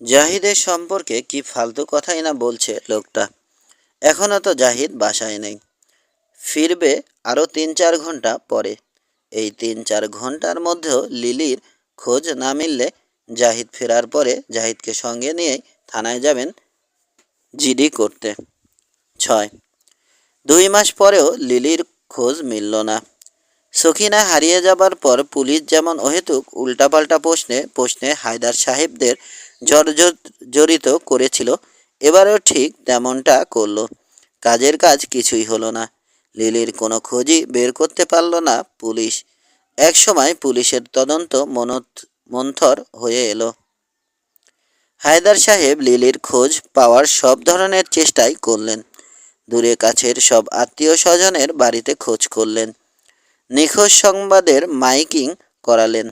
জাহিদের সম্পর্কে কি ফালতু কথাই না বলছে লোকটা? এখনও তো জাহিদ বাসায় নেই। ফিরবে আরও তিন চার ঘণ্টা পরে। এই তিন চার ঘণ্টার মধ্যেও লিলির খোঁজ না মিললে জাহিদ ফেরার পরে জাহিদকে সঙ্গে নিয়েই থানায় যাবেন জিডি করতে। ছয়। দুই মাস পরেও লিলির খোঁজ মিলল না। সখিনা হারিয়ে যাবার পর পুলিশ যেমন অহেতুক উল্টাপাল্টা প্রশ্নে প্রশ্নে হায়দার সাহেবদের জর্জরিত করেছিল। এবারও ঠিক তেমনটা করল। কাজের কাজ কিছুই হলো না। লিলির কোনো খোঁজই বের করতে পারল না পুলিশ। এক সময় পুলিশের তদন্ত মনত মন্থর হয়ে এলো। হায়দার সাহেব লিলির খোঁজ পাওয়ার সব ধরনের চেষ্টাই করলেন। দূরে কাছের সব আত্মীয় স্বজনের বাড়িতে খোঁজ করলেন। নিখোঁজ সংবাদের মাইকিং করালেন।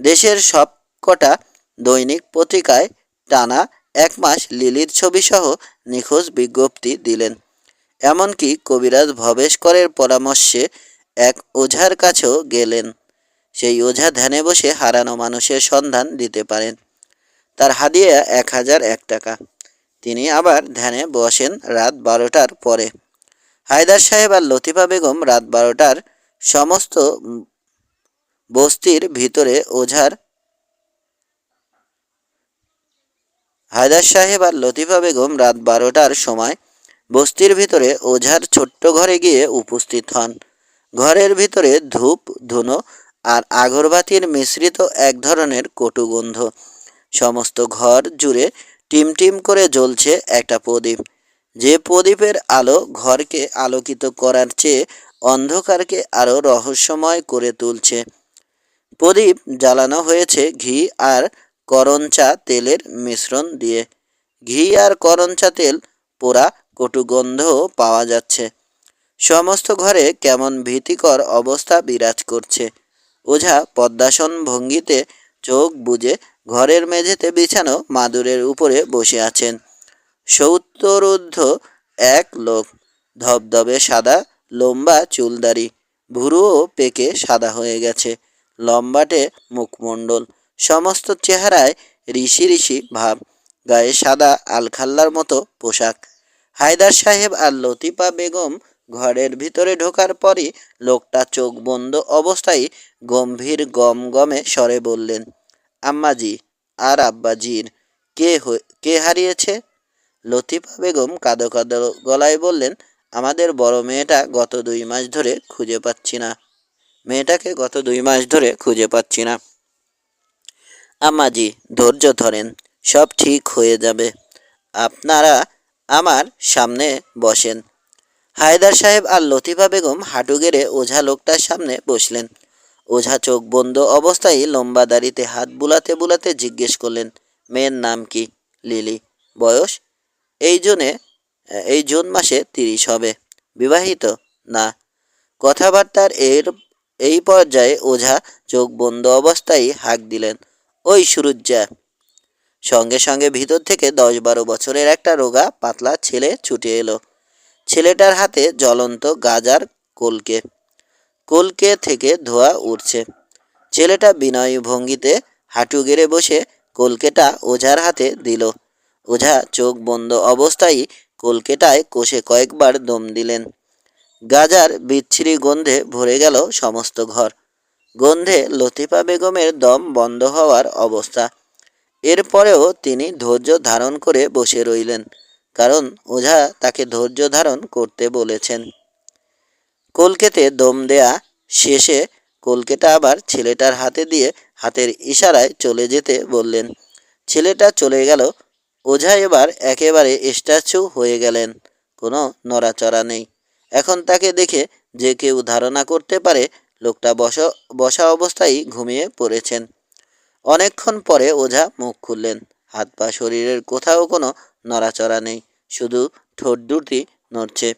দেশের সব কটা দৈনিক পত্রিকায় টানা এক মাস লিলির ছবিসহ নিখোঁজ বিজ্ঞপ্তি দিলেন। এমনকি কবিরাজ ভবেশকরের পরামর্শে এক ওঝার কাছেও গেলেন। সেই ওঝা ধ্যানে বসে হারানো মানুষের সন্ধান দিতে পারেন। তার হাদিয়া এক হাজার এক টাকা। তিনি আবার ধ্যানে বসেন রাত বারোটার পরে। হায়দার সাহেব আর লতিফা বেগম রাত বারোটার সমস্ত বস্তির ভিতরে ওঝার হায়দার সাহেব আর লতিফা বেগম রাত বারোটার সময় বস্তির ভিতরে ওঝার ছোট্ট ঘরে গিয়ে উপস্থিত হন। ঘরের ভিতরে ধূপ, ধুনো আর আগরবাতির মিশ্রিত এক ধরনের কটুগন্ধ। সমস্ত ঘর জুড়ে টিম টিম করে জ্বলছে একটা প্রদীপ। যে প্রদীপের আলো ঘরকে আলোকিত করার চেয়ে অন্ধকারকে আরও রহস্যময় করে তুলছে। প্রদীপ জ্বালানো হয়েছে ঘি আর করঞ্চা তেলের মিশ্রণ দিয়ে। ঘি আর করঞ্চা তেল পোড়া কটুগন্ধও পাওয়া যাচ্ছে। সমস্ত ঘরে কেমন ভীতিকর অবস্থা বিরাজ করছে। ওঝা পদ্মাসন ভঙ্গিতে চোখ বুজে ঘরের মেঝেতে বিছানো মাদুরের উপরে বসে আছেন। সৌত্তরুদ্ধ এক লোক, ধবধবে সাদা, লম্বা চুলদারি, ভুরুও পেকে সাদা হয়ে গেছে, লম্বাটে মুখমণ্ডল। সমস্ত চেহারায় ঋষি ঋষি ভাব, গায়ে সাদা আলখাল্লার মতো পোশাক। হায়দার সাহেব আর লতিফা বেগম ঘরের ভিতরে ঢোকার পরই লোকটা চোখ বন্ধ অবস্থায় গম্ভীর গম গমে স্বরে বললেন, আম্মাজি, আর আব্বাজির কে কে হারিয়েছে? লতিফা বেগম কাদো কাদো গলায় বললেন, আমাদের বড় মেয়েটা গত দুই মাস ধরে খুঁজে পাচ্ছি না। মেয়েটাকে গত দুই মাস ধরে খুঁজে পাচ্ছি না। আম্মাজি ধৈর্য ধরেন, সব ঠিক হয়ে যাবে। আপনারা আমার সামনে বসেন। হায়দার সাহেব আর লতিফা বেগম হাঁটু গেড়ে ওঝা লোকটার সামনে বসলেন। ওঝা চোখ বন্ধ অবস্থায় লম্বা দাড়িতে হাত বুলাতে বুলাতে জিজ্ঞেস করলেন, মেয়ের নাম কি? লিলি। বয়স? এই জুনে, এই জুন মাসে তিরিশ হবে। বিবাহিত? না। কথাবার্তার এর, এই পর্যায়ে ওঝা চোখ বন্ধ অবস্থায় হাঁক দিলেন। ওই সুরুজ্জা। সঙ্গে সঙ্গে ভিতর থেকে দশ বারো বছরের একটা রোগা পাতলা ছেলে ছুটে এলো। ছেলেটার হাতে জ্বলন্ত গাজার কলকে। কলকে থেকে ধোয়া উঠছে ছেলেটা বিনয় ভঙ্গিতে হাঁটু গেড়ে বসে কলকেটা ওঝার হাতে দিল। ওঝা চোখ বন্ধ অবস্থায় কলকেটায় কষে কয়েকবার দম দিলেন। গাজার বিচ্ছিরি গন্ধে ভরে গেল সমস্ত ঘর। গন্ধে লতিফা বেগমের দম বন্ধ হওয়ার অবস্থা। এরপরেও তিনি ধৈর্য ধারণ করে বসে রইলেন, কারণ ওঝা তাকে ধৈর্য ধারণ করতে বলেছেন। কলকেতে দম দেয়া শেষে কলকেটা আবার ছেলেটার হাতে দিয়ে হাতের ইশারায় চলে যেতে বললেন, ছেলেটা চলে গেল ওঝা এবার একেবারে স্ট্যাচু হয়ে গেলেন, কোনো নড়াচড়া নেই। এখন তাকে দেখে যে কেউ ধারণা করতে পারে লোকটা বসা বসা অবস্থায় ঘুমিয়ে পড়েছেন। অনেকক্ষণ পরে ওঝা মুখ খুললেন। হাত পা শরীরের কোথাও কোনো নড়াচড়া নেই, শুধু ঠোঁট দুটি নড়ছে।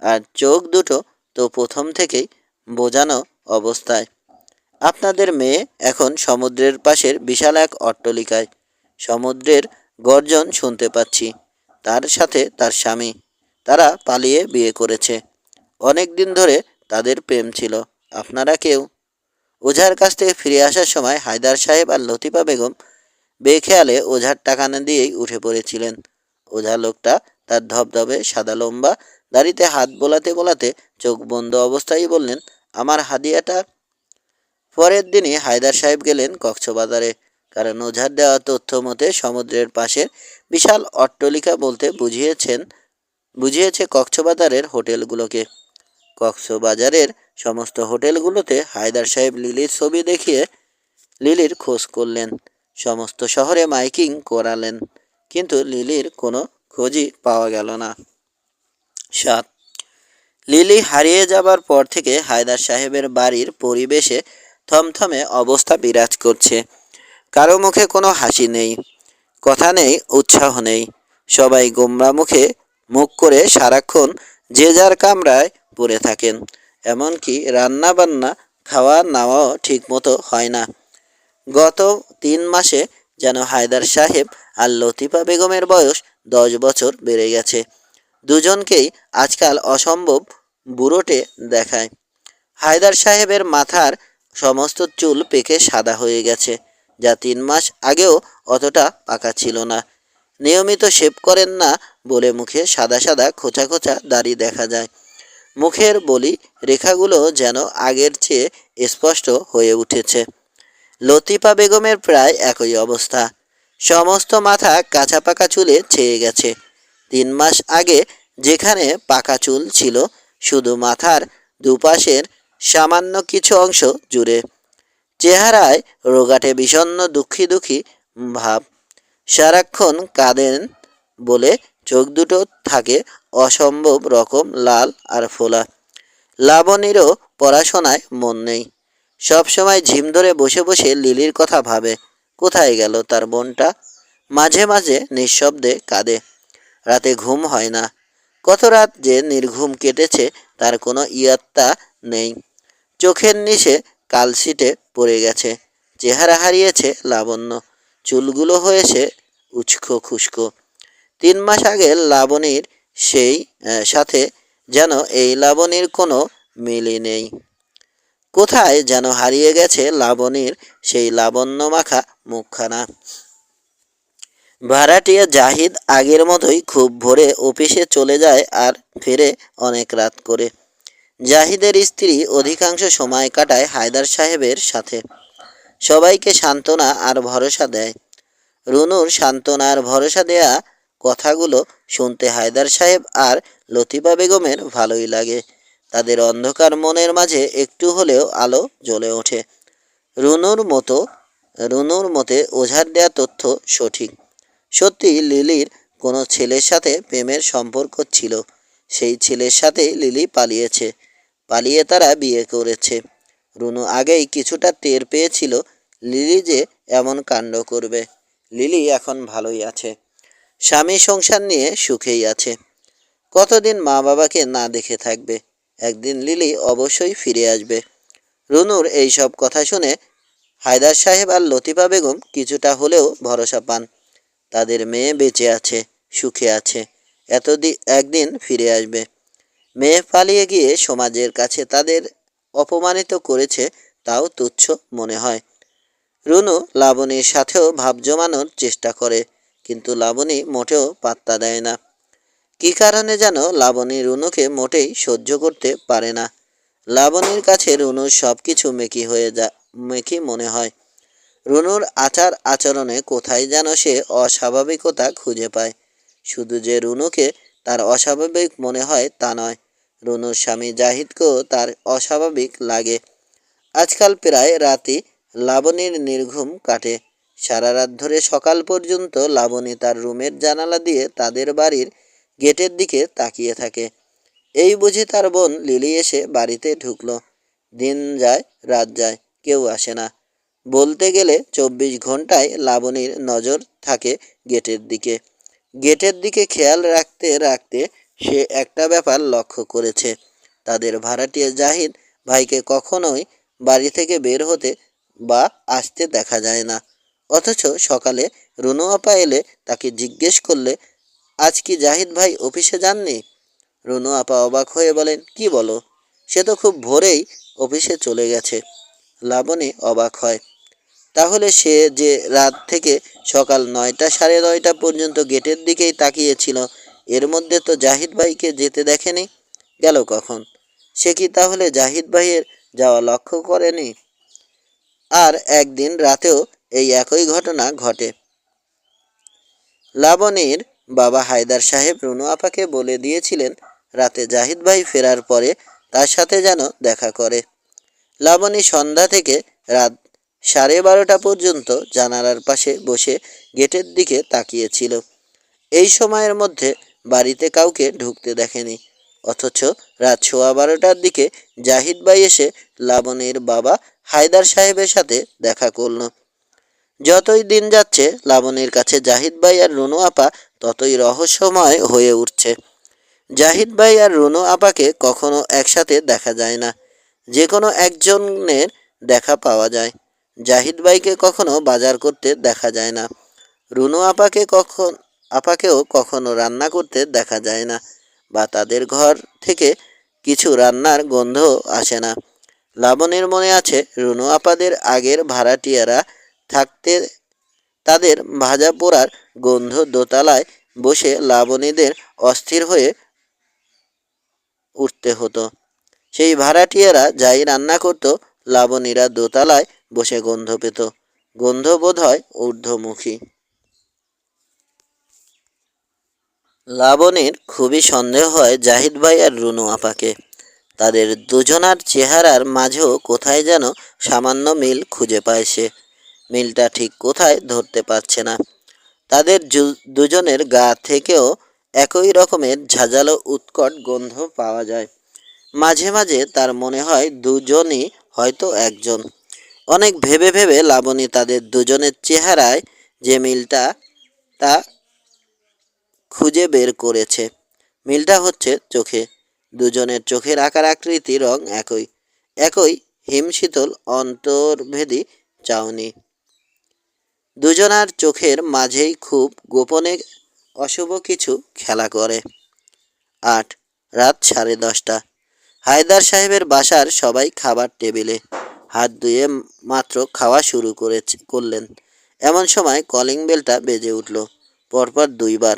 আর চোখ দুটো তো প্রথম থেকেই বোঝানো অবস্থায়। আপনাদের মেয়ে এখন সমুদ্রের পাশের বিশাল এক অট্টলিকায়। সমুদ্রের গর্জন শুনতে পাচ্ছি। তার সাথে তার স্বামী। তারা পালিয়ে বিয়ে করেছে। অনেক দিন ধরে তাদের প্রেম ছিল। আপনারা কেউ ওঝার কাছ থেকে ফিরে আসার সময় হায়দার সাহেব আর লতিফা বেগম বেখেয়ালে ওঝার টাকা না দিয়েই উঠে পড়েছিলেন। ওঝা লোকটা তার ধবধবে, সাদা লম্বা দাড়িতে হাত বোলাতে বোলাতে চোখ বন্ধ অবস্থায় বললেন, আমার হাদিয়াটা? পরের দিনই হায়দার সাহেব গেলেন কক্সবাজারে। কারণ ওঝার দেওয়া তথ্য মতে সমুদ্রের পাশের বিশাল অট্টলিকা বলতে বুঝিয়েছেন, বুঝিয়েছে কক্সবাজারের হোটেলগুলোকে। কক্সবাজারের সমস্ত হোটেলগুলোতে হায়দার সাহেব লিলির ছবি দেখিয়ে লিলির খোঁজ করলেন। সমস্ত শহরে মাইকিং করালেন, কিন্তু লিলির কোনো খোঁজই পাওয়া গেল না। সাত। লিলি হারিয়ে যাবার পর থেকে হায়দার সাহেবের বাড়ির পরিবেশে থমথমে অবস্থা বিরাজ করছে। কারও মুখে কোনো হাসি নেই, কথা নেই, উৎসাহ নেই। সবাই গোমরা মুখে মুখ করে সারাক্ষণ যে যার কামরায় পড়ে থাকেন। এমনকি রান্না বান্না খাওয়া নাওয়াও ঠিকমতো হয় না। গত তিন মাসে যেন হায়দার সাহেব আর লতিফা বেগমের বয়স দশ বছর বেড়ে গেছে। দুজনকেই আজকাল অসম্ভব বুড়োটে দেখায়। হায়দার সাহেবের মাথার সমস্ত চুল পেকে সাদা হয়ে গেছে, যা তিন মাস আগেও অতটা পাকা ছিল না। নিয়মিত শেভ করেন না বলে মুখে সাদা সাদা খোঁচা খোঁচা দাড়ি দেখা যায়। মুখের বলি রেখাগুলো যেন আগের চেয়ে স্পষ্ট হয়ে উঠেছে। লতিফা বেগমের প্রায় একই অবস্থা। সমস্ত মাথা কাঁচা পাকা চুলে ছেয়ে গেছে। তিন মাস আগে যেখানে পাকা চুল ছিল, শুধু মাথার দুপাশের সামান্য কিছু অংশ জুড়ে। চেহারায় রোগাটে বিষণ্ণ দুঃখী দুঃখী ভাব। সারাক্ষণ কাঁদেন বলে চোখ দুটো থাকে অসম্ভব রকম লাল আর ফোলা। লাবণীরও পড়াশোনায় মন নেই। সব সময় ঝিম ধরে বসে বসে লিলির কথা ভাবে, কোথায় গেল তার বোনটা মাঝে মাঝে নিঃশব্দে কাঁদে। রাতে ঘুম হয় না। কত রাত যে নির্ঘুম কেটেছে তার কোনো ইয়াত্তা নেই। চোখের নিচে কালশিটে পড়ে গেছে। চেহারা হারিয়েছে লাবণ্য। চুলগুলো হয়েছে উচকো খুস্কো তিন মাস আগে লাবণীর সেই সাথে যেন এই লাবণীর কোনো মিলই নেই। কোথায় যেন হারিয়ে গেছে লাবণীর সেই লাবণ্য মাখা মুখখানা। ভাড়াটিয়া জাহিদ আগের মতোই খুব ভোরে অফিসে চলে যায় আর ফেরে অনেক রাত করে। জাহিদের স্ত্রী অধিকাংশ সময় কাটায় হায়দার সাহেবের সাথে। সবাইকে সান্ত্বনা আর ভরসা দেয়। রুনুর সান্ত্বনা আর ভরসা দেয়া কথাগুলো শুনতে হায়দার সাহেব আর লতিফা বেগমের ভালোই লাগে। তাদের অন্ধকার মনের মাঝে একটু হলেও আলো জ্বলে ওঠে। রুনুর মতো, রুনুর মতে ওঝার দেয়া তথ্য সঠিক। সত্যি লিলির কোনো ছেলের সাথে প্রেমের সম্পর্ক ছিল। সেই ছেলের সাথে লিলি পালিয়েছে। পালিয়ে তারা বিয়ে করেছে। রুনু আগেই কিছুটা টের পেয়েছিল লিলি যে এমন কাণ্ড করবে। লিলি এখন ভালোই আছে। স্বামী সংসার নিয়ে সুখেই আছে। কতদিন মা বাবাকে না দেখে থাকবে? একদিন লিলি অবশ্যই ফিরে আসবে। রুনুর এই সব কথা শুনে হায়দার সাহেব আর লতিফা বেগম কিছুটা হলেও ভরসা পান। তাদের মেয়ে বেঁচে আছে, সুখে আছে। এতদিন একদিন ফিরে আসবে। মেয়ে পালিয়ে গিয়ে সমাজের কাছে তাদের অপমানিত করেছে তাও তুচ্ছ মনে হয়। রুনু লাবণীর সাথেও ভাব জমানোর চেষ্টা করে। কিন্তু লাবণী মোটেও পাত্তা দেয় না। কী কারণে যেন লাবণী রুনুকে মোটেই সহ্য করতে পারে না। লাবণীর কাছে রুনুর সব কিছু মেকি হয়ে যা, মেকি মনে হয়। রুনুর আচার আচরণে কোথায় যেন সে অস্বাভাবিকতা খুঁজে পায়। শুধু যে রুনুকে তার অস্বাভাবিক মনে হয় তা নয়, রুনুর স্বামী জাহিদকেও তার অস্বাভাবিক লাগে। আজকাল প্রায় রাতি লাবণীর নির্ঘুম কাটে। সারা রাত ধরে সকাল পর্যন্ত লাবণী তার রুমের জানালা দিয়ে তাদের বাড়ির গেটের দিকে তাকিয়ে থাকে। এই বুঝি তার বোন লিলি এসে বাড়িতে ঢুকলো। দিন যায়, রাত যায়, কেউ আসে না। বলতে গেলে চব্বিশ ঘন্টায় লাবণীর নজর থাকে গেটের দিকে। গেটের দিকে খেয়াল রাখতে রাখতে সে একটা ব্যাপার লক্ষ্য করেছে। তাদের ভাড়াটিয়া জাহিদ ভাইকে কখনোই বাড়ি থেকে বের হতে বা আসতে দেখা যায় না। অথচ সকালে রুনু আপা এলে তাকে জিজ্ঞেস করলে, আজ কি জাহিদ ভাই অফিসে যাননি? রুনু আপা অবাক হয়ে বলেন, কি বলো? সে তো খুব ভোরেই অফিসে চলে গেছে। লাবণী অবাক হয়। তাহলে সে যে রাত থেকে সকাল নয়টা সাড়ে নয়টা পর্যন্ত গেটের দিকেই তাকিয়েছিল, এর মধ্যে তো জাহিদ ভাইকে যেতে দেখেনি? গেল কখন? সে কি তাহলে জাহিদ ভাইয়ের যাওয়া লক্ষ্য করেনি? আর একদিন রাতেও এই একই ঘটনা ঘটে। লাবণীর বাবা হায়দার সাহেব রুনু আপাকে বলে দিয়েছিলেন, রাতে জাহিদ ভাই ফেরার পরে তার সাথে যেন দেখা করে। লাবণী সন্ধ্যা থেকে রাত সাড়ে বারোটা পর্যন্ত জানালার পাশে বসে গেটের দিকে তাকিয়েছিল। এই সময়ের মধ্যে বাড়িতে কাউকে ঢুকতে দেখেনি। অথচ রাত সোয়া বারোটার দিকে জাহিদ ভাই এসে লাবণীর বাবা হায়দার সাহেবের সাথে দেখা করল। যতই দিন যাচ্ছে, লাবণীর কাছে জাহিদ ভাই আর রুনু আপা ততই রহস্যময় হয়ে উঠছে। জাহিদ ভাই আর রুনু আপাকে কখনো একসাথে দেখা যায় না। যে কোনো একজনের দেখা পাওয়া যায়। জাহিদ ভাইকে কখনো বাজার করতে দেখা যায় না। রুনু আপাকে কখন আপাকেও কখনো রান্না করতে দেখা যায় না বা তাদের ঘর থেকে কিছু রান্নার গন্ধ আসে না। লাবণীর মনে আছে, রুনু আপাদের আগের ভাড়াটিয়ারা থাকতে তাদের ভাজা পোড়ার গন্ধ দোতলায় বসে লাবণীদের অস্থির হয়ে উঠতে হতো। সেই ভাড়াটিয়ারা যাই রান্না করত, লাবণীরা দোতলায় বসে গন্ধ পেত। গন্ধ বোধ হয় ঊর্ধ্বমুখী। লাবণীর খুবই সন্দেহ হয় জাহিদ ভাই আর রুনু আপাকে। তাদের দুজনার চেহারার মাঝেও কোথায় যেন সামান্য মিল খুঁজে পায় সে। মিলটা ঠিক কোথায় ধরতে পারছে না। তাদের দুজনের গা থেকেও একই রকমের ঝাঁঝালো উৎকট গন্ধ পাওয়া যায়। মাঝে মাঝে তার মনে হয় দুজনই হয়তো একজন। অনেক ভেবে ভেবে লাবণী তাদের দুজনের চেহারায় যে মিলটা, তা খুঁজে বের করেছে। মিলটা হচ্ছে চোখে। দুজনের চোখের আকার আকৃতি রং একই। একই হিমশীতল অন্তর্ভেদী চাউনি। দুজনার চোখের মাঝেই খুব গোপনে অশুভ কিছু খেলা করে। আট, রাত সাড়ে দশটা। হায়দার সাহেবের বাসার সবাই খাবার টেবিলে। হাত ধুয়ে মাত্র খাওয়া শুরু করে করলেন। এমন সময় কলিং বেলটা বেজে উঠল। পরপর দুইবার।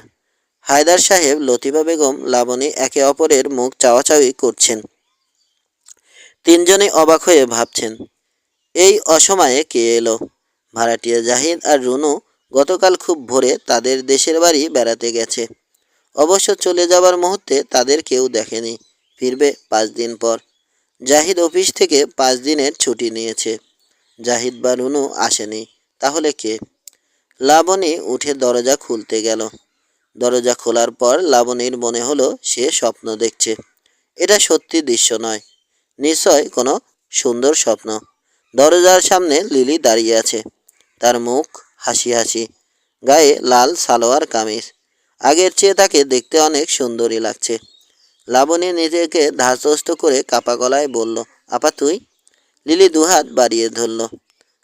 হায়দার সাহেব লতিফা বেগম, লাবণী একে অপরের মুখ চাওয়াচাওয়ি করছেন। তিনজনই অবাক হয়ে ভাবছেন, এই অসময়ে কে এলো? ভাড়াটিয়া জাহিদ আর রুনু গতকাল খুব ভোরে তাদের দেশের বাড়ি বেড়াতে গেছে। অবশ্য চলে যাবার মুহূর্তে তাদের কেউ দেখেনি। ফিরবে পাঁচ দিন পর। জাহিদ অফিস থেকে পাঁচ দিনের ছুটি নিয়েছে। জাহিদ বা রুনু আসেনি, তাহলে কে? লাবণী উঠে দরজা খুলতে গেল। দরজা খোলার পর লাবণীর মনে হলো সে স্বপ্ন দেখছে। এটা সত্যি দৃশ্য নয়, নিশ্চয় কোনো সুন্দর স্বপ্ন। দরজার সামনে লিলি দাঁড়িয়ে আছে। তার মুখ হাসি হাসি, গায়ে লাল সালোয়ার কামিজ। আগের চেয়ে তাকে দেখতে অনেক সুন্দরী লাগছে। লাবণী নিজেকে ধাতস্থ করে কাপা গলায় বলল, আপা, তুই? লিলি দুহাত বাড়িয়ে ধরল।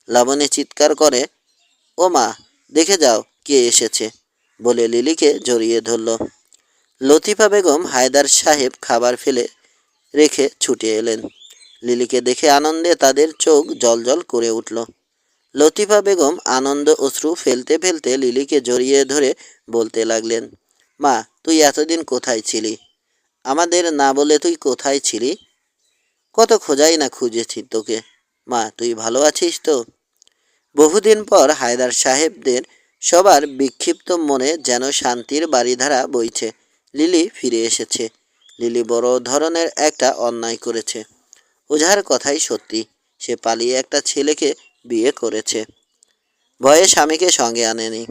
লাবণী চিৎকার করে, ও মা, দেখে যাও কে এসেছে? বলে লিলিকে জড়িয়ে ধরল। লতিফা বেগম হায়দার সাহেব খাবার ফেলে রেখে ছুটে এলেন। লিলিকে দেখে আনন্দে তাদের চোখ জলজল করে উঠল। লতিফা বেগম আনন্দ অশ্রু ফেলতে ফেলতে লিলিকে জড়িয়ে ধরে বলতে লাগলেন, মা, তুই এতদিন কোথায় ছিলি? আমাদের না বলে তুই কোথায় ছিলি? কত খোঁজাই না খুঁজেছি তোকে। মা, তুই ভালো আছিস তো? বহুদিন পর হায়দার সাহেবদের সবার বিক্ষিপ্ত মনে যেন শান্তির বাড়িধারা বইছে। লিলি ফিরে এসেছে। লিলি বড় ধরনের একটা অন্যায় করেছে। ওঝার কথাই সত্যি। সে পালিয়ে একটা ছেলেকে বিয়ে করেছে। ভয়ে স্বামীকে সঙ্গে আনেনি।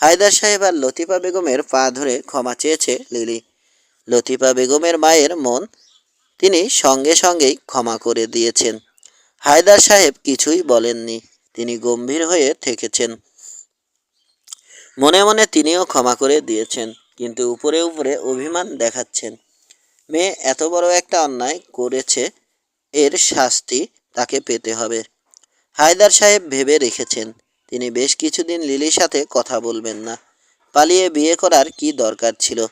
হায়দার সাহেব আর লতিফা বেগমের পা ধরে ক্ষমা চেয়েছে লিলি। লতিফা বেগমের মায়ের মন তিনি সঙ্গে সঙ্গেই ক্ষমা করে দিয়েছেন। হায়দার সাহেব কিছুই বলেননি। তিনি গম্ভীর হয়ে থেকেছেন। মনে মনে তিনিও ক্ষমা করে দিয়েছেন, কিন্তু উপরে উপরে অভিমান দেখাচ্ছেন। মেয়ে এত বড় একটা অন্যায় করেছে, এর শাস্তি তাকে পেতে হবে। হায়দার সাহেব ভেবে রেখেছেন, তিনি বেশ কিছুদিন লিলির সাথে কথা বলবেন না। পালিয়ে বিয়ে করার কি দরকার ছিল?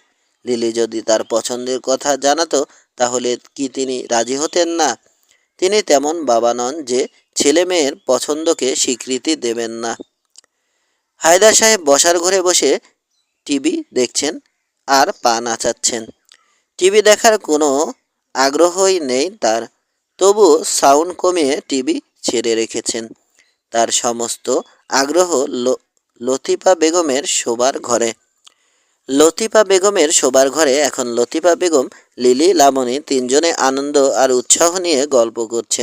লিলি যদি তার পছন্দের কথা জানাতো, তাহলে কি তিনি রাজি হতেন না? তিনি তেমন বাবা নন যে ছেলে মেয়ের পছন্দকে স্বীকৃতি দেবেন না। হায়দার সাহেব বসার ঘরে বসে টিভি দেখছেন আর পা নাচাচ্ছেন। টিভি দেখার কোনো আগ্রহই নেই তার। তবু সাউন্ড কমিয়ে টিভি ছেড়ে রেখেছেন। তার সমস্ত আগ্রহ লতিফা বেগমের শোবার ঘরে। লতিফা বেগমের শোবার ঘরে এখন লতিফা বেগম, লিলি, লাবণী তিনজনে আনন্দ আর উৎসাহ নিয়ে গল্প করছে।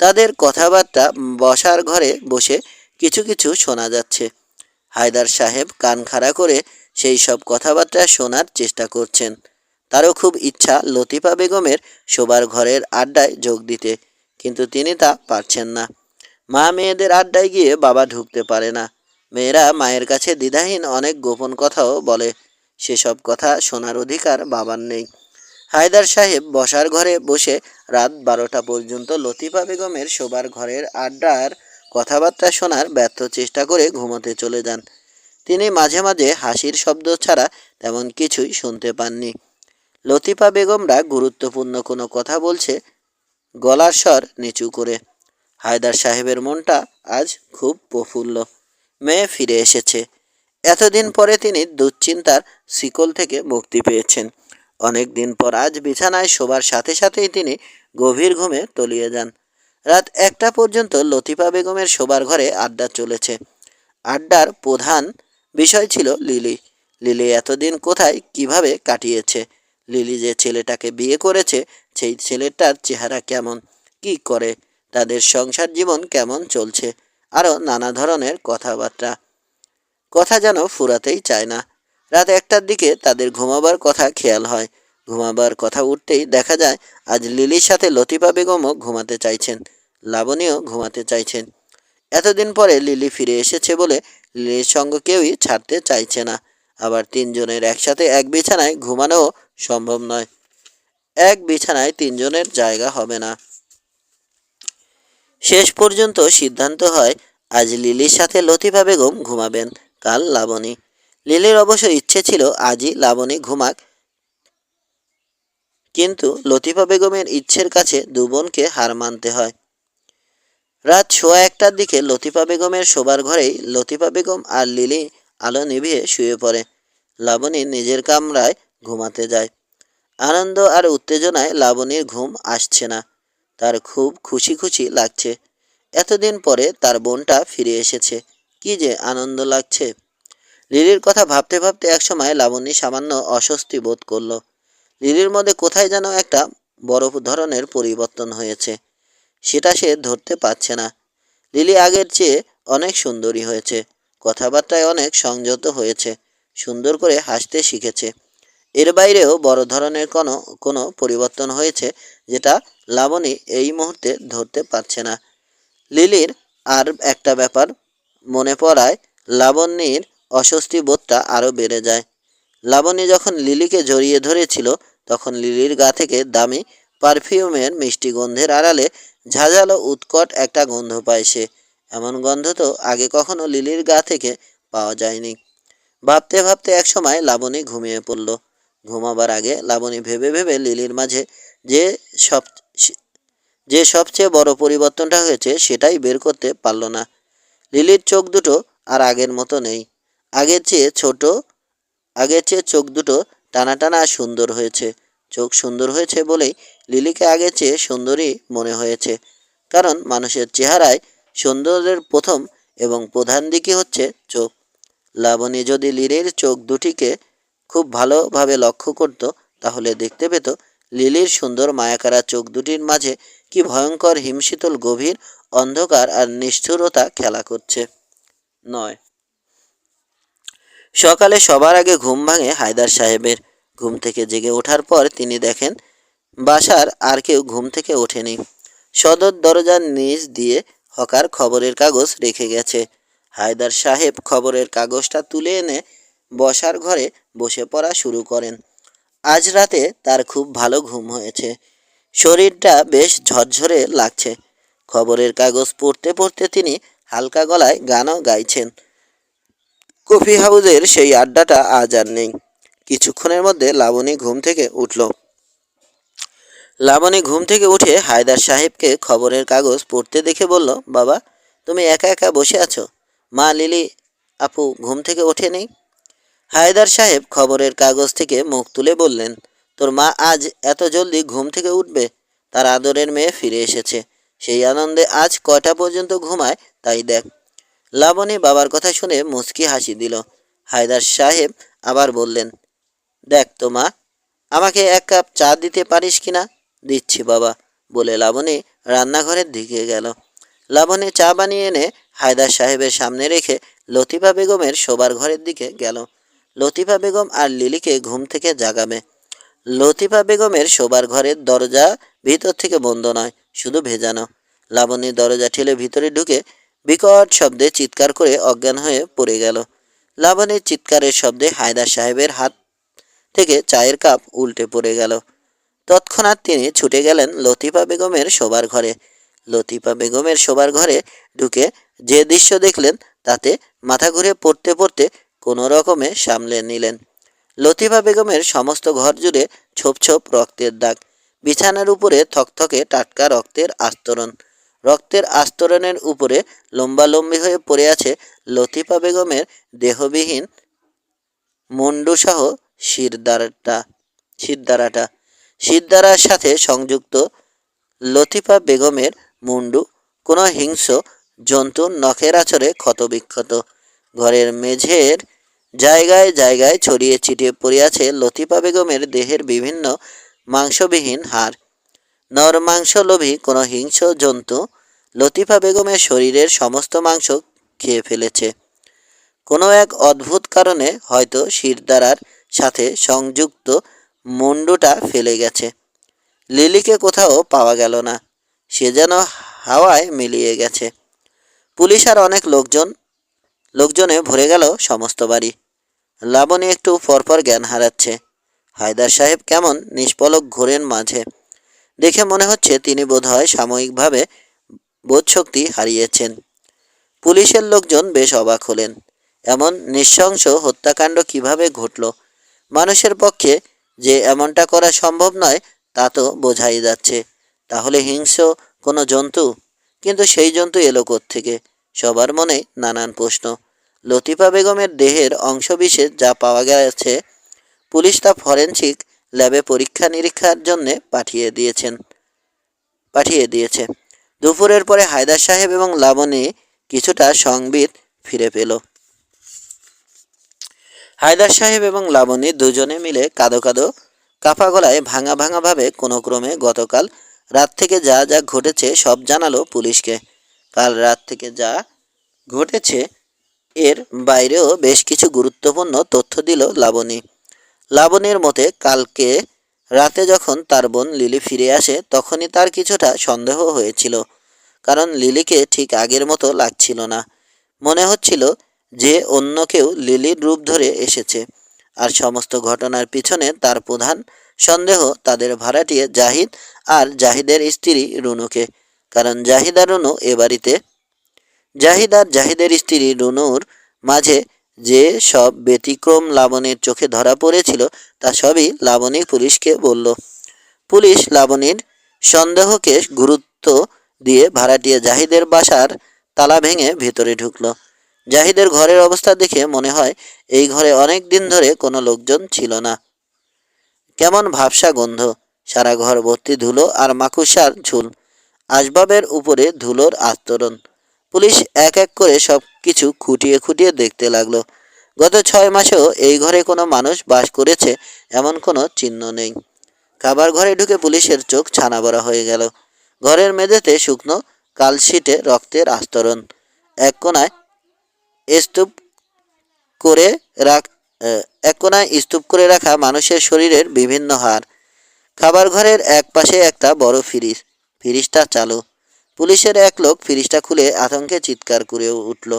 তাদের কথাবার্তা বসার ঘরে বসে কিছু কিছু শোনা যাচ্ছে। হায়দার সাহেব কান খাড়া করে সেই সব কথাবার্তা শোনার চেষ্টা করছেন। তারও খুব ইচ্ছা লতিফা বেগমের শোবার ঘরের আড্ডায় যোগ দিতে। কিন্তু তিনি তা পারছেন না। মা মেয়েদের আড্ডায় গিয়ে বাবা ঢুকতে পারে না। মেয়েরা মায়ের কাছে দ্বিধাহীন অনেক গোপন কথাও বলে। সেসব কথা শোনার অধিকার বাবার নেই। হায়দার সাহেব বসার ঘরে বসে রাত বারোটা পর্যন্ত লতিফা বেগমের শোবার ঘরের আড্ডার কথাবার্তা শোনার ব্যর্থ চেষ্টা করে ঘুমোতে চলে যান। তিনি মাঝে মাঝে হাসির শব্দ ছাড়া তেমন কিছুই শুনতে পাননি। লতিফা বেগমরা গুরুত্বপূর্ণ কোনো কথা বলছে গলার স্বর নিচু করে। হায়দার সাহেবের মনটা আজ খুব প্রফুল্ল। মেয়ে ফিরে এসেছে। এতদিন পরে তিনি দুশ্চিন্তার শিকল থেকে মুক্তি পেয়েছেন। অনেক দিন পর আজ বিছানায় শোবার সাথে সাথেই তিনি গভীর ঘুমে তলিয়ে যান। রাত একটা পর্যন্ত লতিফা বেগমের শোবার ঘরে আড্ডা চলেছে। আড্ডার প্রধান বিষয় ছিল লিলি। লিলি এতদিন কোথায়, কীভাবে কাটিয়েছে? লিলি যে ছেলেটাকে বিয়ে করেছে, সেই ছেলেটার চেহারা কেমন, কি করে, তাদের সংসার জীবন কেমন চলছে, আরও নানা ধরনের কথাবার্তা। কথা যেন ফুরাতেই চায় না। রাত একটার দিকে তাদের ঘুমাবার কথা খেয়াল হয়। ঘুমাবার কথা উঠতেই দেখা যায়, আজ লিলির সাথে লতিফা বেগমও ঘুমাতে চাইছেন, লাবণীও ঘুমাতে চাইছেন। এতদিন পরে লিলি ফিরে এসেছে বলে লিলির সঙ্গ কেউই ছাড়তে চাইছে না। আবার তিনজনের একসাথে এক বিছানায় ঘুমানোও সম্ভব নয়। এক বিছানায় তিনজনের জায়গা হবে না। শেষ পর্যন্ত সিদ্ধান্ত হয়, আজ লিলির সাথে লতিফা বেগম ঘুমাবেন, কাল লাবণী। লিলির অবশ্য ইচ্ছে ছিল আজই লাবণী ঘুমাক, কিন্তু লতিফা বেগমের ইচ্ছের কাছে দু বোনকে হার মানতে হয়। রাত সোয়া একটার দিকে লতিফা বেগমের শোবার ঘরেই লতিফা বেগম আর লিলি আলো নিভিয়ে শুয়ে পড়ে। লাবণী নিজের কামরায় ঘুমাতে যায়। আনন্দ আর উত্তেজনায় লাবণীর ঘুম আসছে না। তার খুব খুশি খুশি লাগছে। এতদিন পরে তার বোনটা ফিরে এসেছে। কি যে আনন্দ লাগছে। লিলির কথা ভাবতে ভাবতে একসময় লাবণী সামান্য অস্বস্তি বোধ করল। লিলির মধ্যে কোথায় যেন একটা বড় ধরনের পরিবর্তন হয়েছে। সেটা সে ধরতে পারছে না। লিলি আগের চেয়ে অনেক সুন্দরী হয়েছে। কথাবার্তায় অনেক সংযত হয়েছে, সুন্দর করে হাসতে শিখেছে। এর বাইরেও বড় ধরনের কোনো কোনো পরিবর্তন হয়েছে যেটা লাবণী এই মুহূর্তে ধরতে পারছে না। লিলির আর একটা ব্যাপার মনে পড়ায়, লাবণ্যের অস্বস্তি বোধটা আরও বেড়ে যায়। লাবণী যখন লিলিকে জড়িয়ে ধরেছিল, তখন লিলির গা থেকে দামি পারফিউমের মিষ্টি গন্ধের আড়ালে ঝাঁঝালো উৎকট একটা গন্ধ পায় সে। এমন গন্ধ তো আগে কখনো লিলির গা থেকে পাওয়া যায়নি। ভাবতে ভাবতে এক সময় লাবণী ঘুমিয়ে পড়ল। ঘুমাবার আগে লাবণী ভেবে ভেবে লিলির মাঝে যে সব যে সবচেয়ে বড় পরিবর্তনটা হয়েছে সেটাই বের করতে পারল না। লিলির চোখ দুটো আর আগের মতো নেই। আগের চেয়ে ছোট, আগের চেয়ে চোখ দুটো টানা টানা সুন্দর হয়েছে। চোখ সুন্দর হয়েছে বলেই লিলিকে আগের চেয়ে সুন্দরী মনে হয়েছে। কারণ মানুষের চেহারায় সৌন্দর্যের প্রথম এবং প্রধান দিকই হচ্ছে চোখ। লাবণী যদি লিলির চোখ দুটিকে খুব ভালোভাবে লক্ষ্য করত, তাহলে দেখতে পেত লিলির সুন্দর মায়াকারা চোখ দুটির মাঝে কি ভয়ঙ্কর হিমশীতল গভীর অন্ধকার আর নিষ্ঠুরতা খেলা করছে। নয়। সকালে সবার আগে ঘুম ভাঙে হায়দার সাহেবের। ঘুম থেকে জেগে ওঠার পর তিনি দেখেন, বাসার আর কেউ ঘুম থেকে ওঠেনি। সদর দরজার নিচ দিয়ে হকার খবরের কাগজ রেখে গেছে। হায়দার সাহেব খবরের কাগজটা তুলে এনে বসার ঘরে বসে পড়া শুরু করেন। আজ রাতে তার খুব ভালো ঘুম হয়েছে। শরীরটা বেশ ঝরঝরে লাগছে। খবরের কাগজ পড়তে পড়তে তিনি হালকা গলায় গানও গাইছেন। কফি হাউসের সেই আড্ডাটা আজ আর নেই। কিছুক্ষণের মধ্যে লাবণী ঘুম থেকে উঠল। লাবণী ঘুম থেকে উঠে হায়দার সাহেবকে খবরের কাগজ পড়তে দেখে বলল, বাবা, তুমি একা একা বসে আছো? মা লিলি আপু ঘুম থেকে ওঠেনি? হায়দার সাহেব খবরের কাগজ থেকে মুখ তুলে বললেন, তোর মা আজ এত জলদি ঘুম থেকে উঠবে? তার আদরের মেয়ে ফিরে এসেছে। সেই আনন্দে আজ কয়টা পর্যন্ত ঘুমায়, তাই দেখ। লাবণী বাবার কথা শুনে মুচকি হাসি দিল। হায়দার সাহেব আবার বললেন, দেখ তো মা, আমাকে এক কাপ চা দিতে পারিস কি না দিচ্ছি বাবা, বলে লাবণী রান্নাঘরের দিকে গেল। লাবণী চা বানিয়ে এনে হায়দার সাহেবের সামনে রেখে লতিফা বেগমের শোবার ঘরের দিকে গেল। লতিফা বেগম আর লিলিকে ঘুম থেকে জাগাবে। লতিফা বেগমের শোবার ঘরের দরজা ভিতর থেকে বন্ধ নয়, শুধু ভেজানো। লাবণী দরজা ঠেলে ভিতরে ঢুকে বিকট শব্দে চিৎকার করে অজ্ঞান হয়ে পড়ে গেল। লাবণীর চিৎকারের শব্দে হায়দার সাহেবের হাত থেকে চায়ের কাপ উল্টে পড়ে গেল। তৎক্ষণাৎ তিনি ছুটে গেলেন লতিফা বেগমের শোবার ঘরে। লতিফা বেগমের শোবার ঘরে ঢুকে যে দৃশ্য দেখলেন, তাতে মাথা ঘুরে পড়তে পড়তে কোনো রকমে সামলে নিলেন। লতিফা বেগমের সমস্ত ঘর জুড়ে ছোপ ছোপ রক্তের দাগ, বিছানার উপরে থকথকে টাটকা রক্তের আস্তরণ। রক্তের আস্তরণের উপরে লম্বালম্বি হয়ে পড়ে আছে লতিফা বেগমের দেহবিহীন মুন্ডুসহ শিরদারটা শিরদারাটা শিরদারার সাথে সংযুক্ত লতিফা বেগমের মুন্ডু, কোনো হিংস্র জন্তুর নখের আছরে ক্ষতবিক্ষত। ঘরের মেঝের জায়গায় জায়গায় ছড়িয়ে ছিটিয়ে পড়িয়াছে লতিফা বেগমের দেহের বিভিন্ন মাংসবিহীন হাড়। নর মাংসলোভী কোনো হিংস্র জন্তু লতিফা বেগমের শরীরের সমস্ত মাংস খেয়ে ফেলেছে। কোনো এক অদ্ভুত কারণে হয়তো শিরদারার সাথে সংযুক্ত মুন্ডুটা ফেলে গেছে। লিলিকে কোথাও পাওয়া গেল না। সে যেন হাওয়ায় মিলিয়ে গেছে। পুলিশ আর অনেক লোকজন, লোকজনে ভরে গেল সমস্ত বাড়ি। লাবণী একটু পরপর জ্ঞান হারাচ্ছে। হায়দার সাহেব কেমন নিষ্পলক ঘোরেন মাঝে। দেখে মনে হচ্ছে তিনি বোধহয় সাময়িকভাবে বোধশক্তি হারিয়েছেন। পুলিশের লোকজন বেশ অবাক হলেন। এমন নৃশংস হত্যাকাণ্ড কীভাবে ঘটল? মানুষের পক্ষে যে এমনটা করা সম্ভব নয়, তা তো বোঝাই যাচ্ছে। তাহলে হিংস্র কোনো জন্তু? কিন্তু সেই জন্তু এলো থেকে সবার মনে নানান প্রশ্ন। লতিফা বেগমের দেহের অংশবিশেষ যা পাওয়া গেছে, পুলিশ তা ফরেনসিক ল্যাবে পরীক্ষা নিরীক্ষার জন্যে পাঠিয়ে দিয়েছেন। পাঠিয়ে দিয়েছে। দুপুরের পরে হায়দার সাহেব এবং লাবণী কিছুটা সংবিত ফিরে পেল। হায়দার সাহেব এবং লাবণী দুজনে মিলে কাঁদো কাঁদো কাপা গলায় ভাঙা ভাঙাভাবে কোনো ক্রমে গতকাল রাত থেকে যা যা ঘটেছে সব জানালো পুলিশকে। কাল রাত থেকে যা ঘটেছে এর বাইরেও বেশ কিছু গুরুত্বপূর্ণ তথ্য দিল লাবণী। লাবণীর মতে কালকে রাতে যখন তার বোন লিলি ফিরে আসে তখনই তার কিছুটা সন্দেহ হয়েছিল, কারণ লিলিকে ঠিক আগের মতো লাগছিল না। মনে হচ্ছিল যে অন্য কেউ লিলির রূপ ধরে এসেছে, আর সমস্ত ঘটনার পিছনে তার প্রধান সন্দেহ তাদের ভাড়াটিয়ে জাহিদ আর জাহিদের স্ত্রী রুনুকে। কারণ জাহিদ রুনু এ বাড়িতে। জাহিদ আর জাহিদের স্ত্রী রুনুর মাঝে যে সব ব্যতিক্রম লাবণীর চোখে ধরা পড়েছিল, তা সবই লাবণী পুলিশকে বলল। পুলিশ লাবণীর সন্দেহকে গুরুত্ব দিয়ে ভাড়াটিয়ে জাহিদের বাসার তালা ভেঙে ভেতরে ঢুকলো। জাহিদের ঘরের অবস্থা দেখে মনে হয় এই ঘরে অনেক দিন ধরে কোনো লোকজন ছিল না। কেমন ভাবসা গন্ধ, সারা ঘর ভর্তি ধুলো আর মাকুসার ঝুল, আসবাবের উপরে ধুলোর আস্তরণ। পুলিশ এক এক করে সব কিছু খুঁটিয়ে খুঁটিয়ে দেখতে লাগল। গত ছয় মাসেও এই ঘরে কোনো মানুষ বাস করেছে এমন কোনো চিহ্ন নেই। খাবার ঘরে ঢুকে পুলিশের চোখ ছানা বড়া হয়ে গেল। ঘরের মেঝেতে শুকনো কালশিটে রক্তের আস্তরণ। এক কোনায় স্তূপ করে রাখ এক কোনায় স্তূপ করে রাখা মানুষের শরীরের বিভিন্ন হার খাবার ঘরের এক পাশে একটা বড় ফ্রিজ, ফ্রিজটা চালু। পুলিশের এক লোক ফ্রিজটা খুলে আতঙ্কে চিৎকার করে উঠল।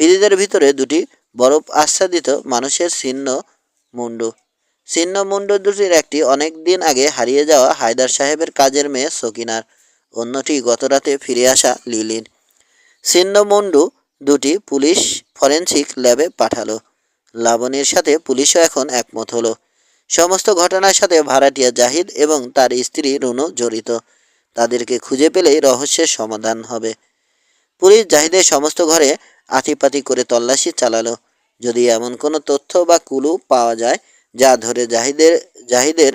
ফ্রিজের ভিতরে দুটি বরফ আচ্ছাদিত মানুষের ছিন্ন মুন্ডু। ছিন্ন মুন্ডু দুটির একটি অনেক দিন আগে হারিয়ে যাওয়া হায়দার সাহেবের কাজের মেয়ে সকিনার। অন্যটি গতরাতে ফিরে আসা লিলির। ছিন্ন মুন্ডু দুটি পুলিশ ফরেনসিক ল্যাবে পাঠালো। লাবণীর সাথে পুলিশও এখন একমত হলো। সমস্ত ঘটনার সাথে ভাড়াটিয়া জাহিদ এবং তার স্ত্রী রুনু জড়িত। তাদেরকে খুঁজে পেলেই রহস্যের সমাধান হবে। পুলিশ জাহিদের সমস্ত ঘরে আতিপাতি করে তল্লাশি চালালো। যদি এমন কোনো তথ্য বা কুলু পাওয়া যায় যা ধরে জাহিদের জাহিদের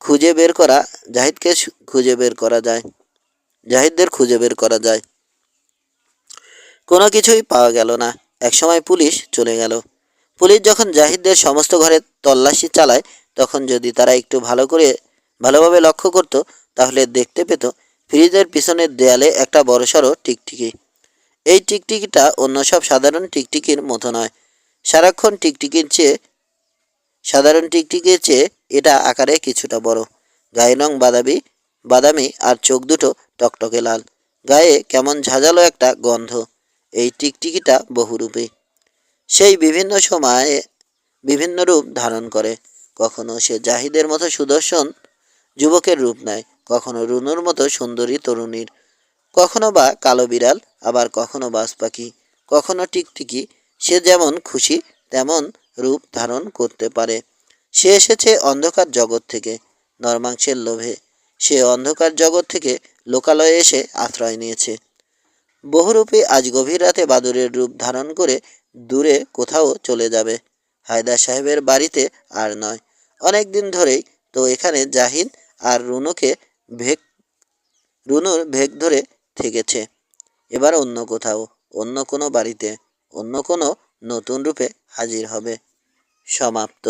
খুঁজে বের করা, জাহিদকে খুঁজে বের করা যায়। জাহিদদের খুঁজে বের করা যায়। কোনো কিছুই পাওয়া গেল না। একসময় পুলিশ চলে গেল। পুলিশ যখন জাহিদদের সমস্ত ঘরে তল্লাশি চালায়, তখন যদি তারা একটু ভালো করে, ভালোভাবে লক্ষ্য করত, তাহলে দেখতে পেত ফ্রিজের পিছনের দেয়ালে একটা বড়সড় টিকটিকি। এই টিকটিকিটা অন্য সব সাধারণ টিকটিকির মতো নয়। সারাক্ষণ টিকটিকির চেয়ে, সাধারণ টিকটিকির চেয়ে এটা আকারে কিছুটা বড়। গায়ে রং বাদামি বাদামি আর চোখ দুটো টকটকে লাল। গায়ে কেমন ঝাঁঝালো একটা গন্ধ। এই টিকটিকিটা বহুরূপী। সেই বিভিন্ন সময়ে বিভিন্ন রূপ ধারণ করে। কখনো সে জাহিদের মতো সুদর্শন যুবকের রূপ নেয়, কখনো রুনুর মতো সুন্দরী তরুণীর। কখনো বা কালো বিড়াল, আবার কখনো বাজ পাখি, কখনো টিকটিকি, সে যেমন খুশি তেমন রূপ ধারণ করতে পারে। সে এসেছে অন্ধকার জগৎ থেকে, নরমাংসের লোভে। সে অন্ধকার জগৎ থেকে লোকালয়ে এসে আশ্রয় নিয়েছে। বহুরূপী আজ গভীর রাতে বাদুরের রূপ ধারণ করে দূরে কোথাও চলে যাবে। হায়দার সাহেবের বাড়িতে আর নয়। অনেক দিন ধরেই তো এখানে জাহিদ আর রুনুকে ভেগ রুনুর ভেগ ধরে থেকেছে। এবার অন্য কোথাও, অন্য কোনো বাড়িতে, অন্য কোনো নতুন রূপে হাজির হবে। সমাপ্ত।